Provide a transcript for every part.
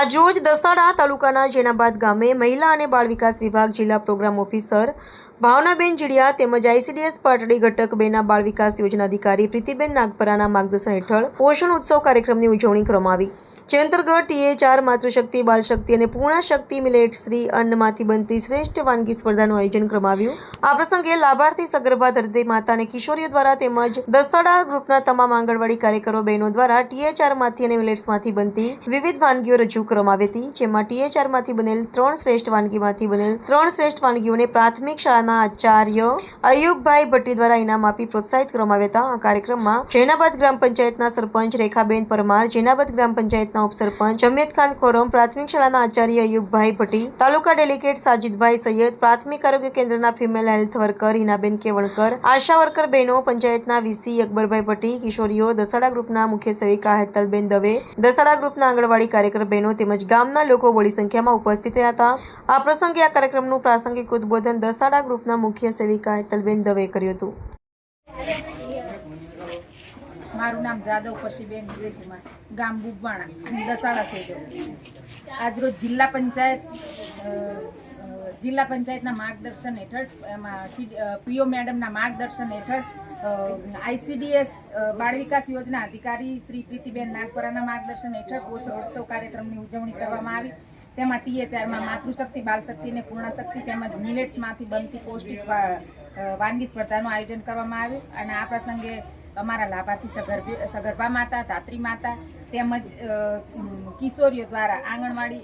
આજ રોજ દસાડા તાલુકાના જેનાબાદ ગામે મહિલા અને બાળ વિકાસ વિભાગ જિલ્લા પ્રોગ્રામ ઓફિસર ભાવનાબેન જીડિયા તેમજ આઈસીડીએસ પાટડી ઘટક બેના બાળ વિકાસ યોજના અધિકારી પ્રીતિબેન નાગપરાના માર્ગદર્શન હેઠળ પોષણ ઉત્સવ કાર્યક્રમની ઉજવણી કરવામાં આવી. જે અંતર્ગત ટીએ ચાર માતૃશક્તિ બાલશક્તિ અને પૂર્ણા શક્તિ મિલેટ શ્રી અન્નમાંથી બનતી શ્રેષ્ઠ વાનગી સ્પર્ધાનું આયોજન કરવામાં આવ્યું. આ પ્રસંગે લાભાર્થી સગર્ભા ધરતી માતા અને કિશોરીઓ દ્વારા તેમજ દસ્તાડા ગ્રુપના તમામ આંગણવાડી કાર્યકરો, બહેનો દ્વારા ટીએ ચારમાંથી અને મિલેટ્સમાંથી બનતી વિવિધ વાનગીઓ રજૂ કરવામાં આવી હતી, જેમાં ટીએ ચારમાંથી બનેલ ત્રણ શ્રેષ્ઠ વાનગીમાંથી બનેલ ત્રણ શ્રેષ્ઠ વાનગીઓને પ્રાથમિક શાળાના આચાર્ય અયુબભાઈ ભટ્ટી દ્વારા ઇનામ આપી પ્રોત્સાહિત કરવામાં આવ્યા હતા. આ કાર્યક્રમમાં જૈનાબાદ ગ્રામ પંચાયતના સરપંચ રેખાબેન પરમાર, જૈનાબાદ ગ્રામ પંચાયતના ઉપસરપંચ જમિયત ખાન ખોરમ, પ્રાથમિક શાળાના આચાર્ય અયુબભાઈ ભટ્ટી, તાલુકા ડેલિગેટ સાજિદભાઈ સૈયદ, પ્રાથમિક આરોગ્ય કેન્દ્રના female health worker Hinaben Kevankar, ASHA worker બહેનો, પંચાયતના વીસી અકબરભાઈ ભટ્ટી, કિશોરીઓ, દસાડા ગ્રુપના મુખ્ય સેવિકા હેતલબેન દવે, દસાડા ગ્રુપના આંગણવાડી કાર્યકર બહેનો તેમજ ગામના લોકો બોડી સંખ્યામાં ઉપસ્થિત રહ્યા હતા. આ પ્રસંગે આ કાર્યક્રમનું પ્રાસંગિક ઉદબોધન દસાડા ગ્રુપના મુખ્ય સેવિકા હેતલબેન દવે કર્યું હતું. મારું નામ જાદવ પરશીબેન વિજયકુમાર, ગામ બુબાણા દસાડા સેજો. આજરોજ જિલ્લા પંચાયત જિલ્લા પંચાયતના માર્ગદર્શન હેઠળ, એમાં પીઓ મેડમના માર્ગદર્શન હેઠળ આઈસીડીએસ બાળ વિકાસ યોજના અધિકારી શ્રી પ્રીતિબેન નાગપરાના માર્ગદર્શન હેઠળ પોષણ ઉત્સવ કાર્યક્રમની ઉજવણી કરવામાં આવી. તેમાં ટીએચઆરમાં માતૃશક્તિ બાલશક્તિ અને પૂર્ણશક્તિ તેમજ મિલેટ્સમાંથી બનતી પૌષ્ટિક વાનગી સ્પર્ધાનું આયોજન કરવામાં આવ્યું. અને આ પ્રસંગે અમારા લાભાર્થી સગર્ભી, સગર્ભા માતા, ધાત્રી માતા તેમજ કિશોરીઓ દ્વારા આંગણવાડી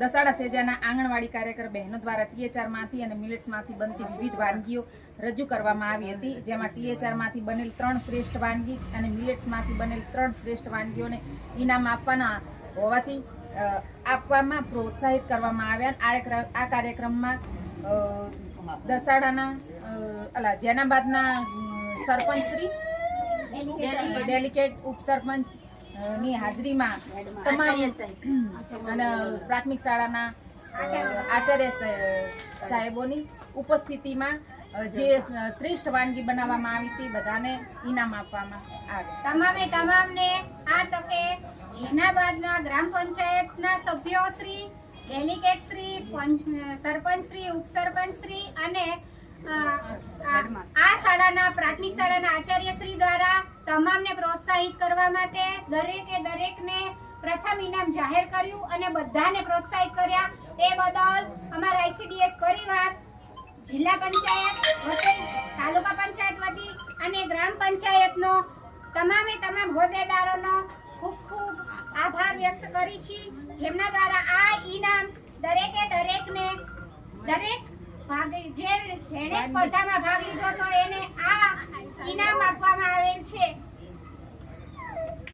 દસાડા સેજાના આંગણવાડી કાર્યકર બહેનો દ્વારા ટીએચઆરમાંથી અને મિલેટ્સમાંથી બનતી વિવિધ વાનગીઓ રજૂ કરવામાં આવી હતી. જેમાં ટીએચઆરમાંથી બનેલ ત્રણ શ્રેષ્ઠ વાનગી અને મિલેટ્સમાંથી બનેલ ત્રણ શ્રેષ્ઠ વાનગીઓને ઇનામ આપવાના હોવાથી આપવામાં પ્રોત્સાહિત કરવામાં આવ્યા આ કાર્યક્રમમાં દસાડાના અલા જેનાબાદના સરપંચશ્રી ડેલિકેટ ઉપસરપંચની હાજરીમાં તમામ અને પ્રાથમિક શાળાના આચાર્ય સાહેબોની ઉપસ્થિતિમાં જે શ્રેષ્ઠ વાનગી બનાવવામાં આવી હતી, બધાને ઇનામ આપવામાં આવે. તમામે તમામને આ તકે જેનાબાદના ગ્રામ પંચાયતના સભ્યો શ્રી, ડેલિગેટ શ્રી, પંચ- સરપંચ શ્રી, ઉપસરપંચ શ્રી અને આ શાળાના પ્રાથમિક શાળાના આચાર્ય શ્રી દ્વારા તમામને પ્રોત્સાહિત કરવા માટે દરેકે દરેકને પ્રથમ ઇનામ જાહેર કર્યું અને બધાને પ્રોત્સાહિત કર્યા. એ બદલ અમારા આઈસીડીએસ પરિવાર જિલ્લા પંચાયત વતી તાલુકા પંચાયત વતી અને ગ્રામ પંચાયતનો તમામે તમામ હોદ્દેદારોનો ખૂબ ખૂબ આભાર વ્યક્ત કરી છે જેમના દ્વારા આ ઈનામ દરેકે દરેકને દરેક ભાગ જે જેણે સ્પર્ધામાં ભાગ લીધો હતો એને આ ઈનામ આપવામાં આવેલ છે.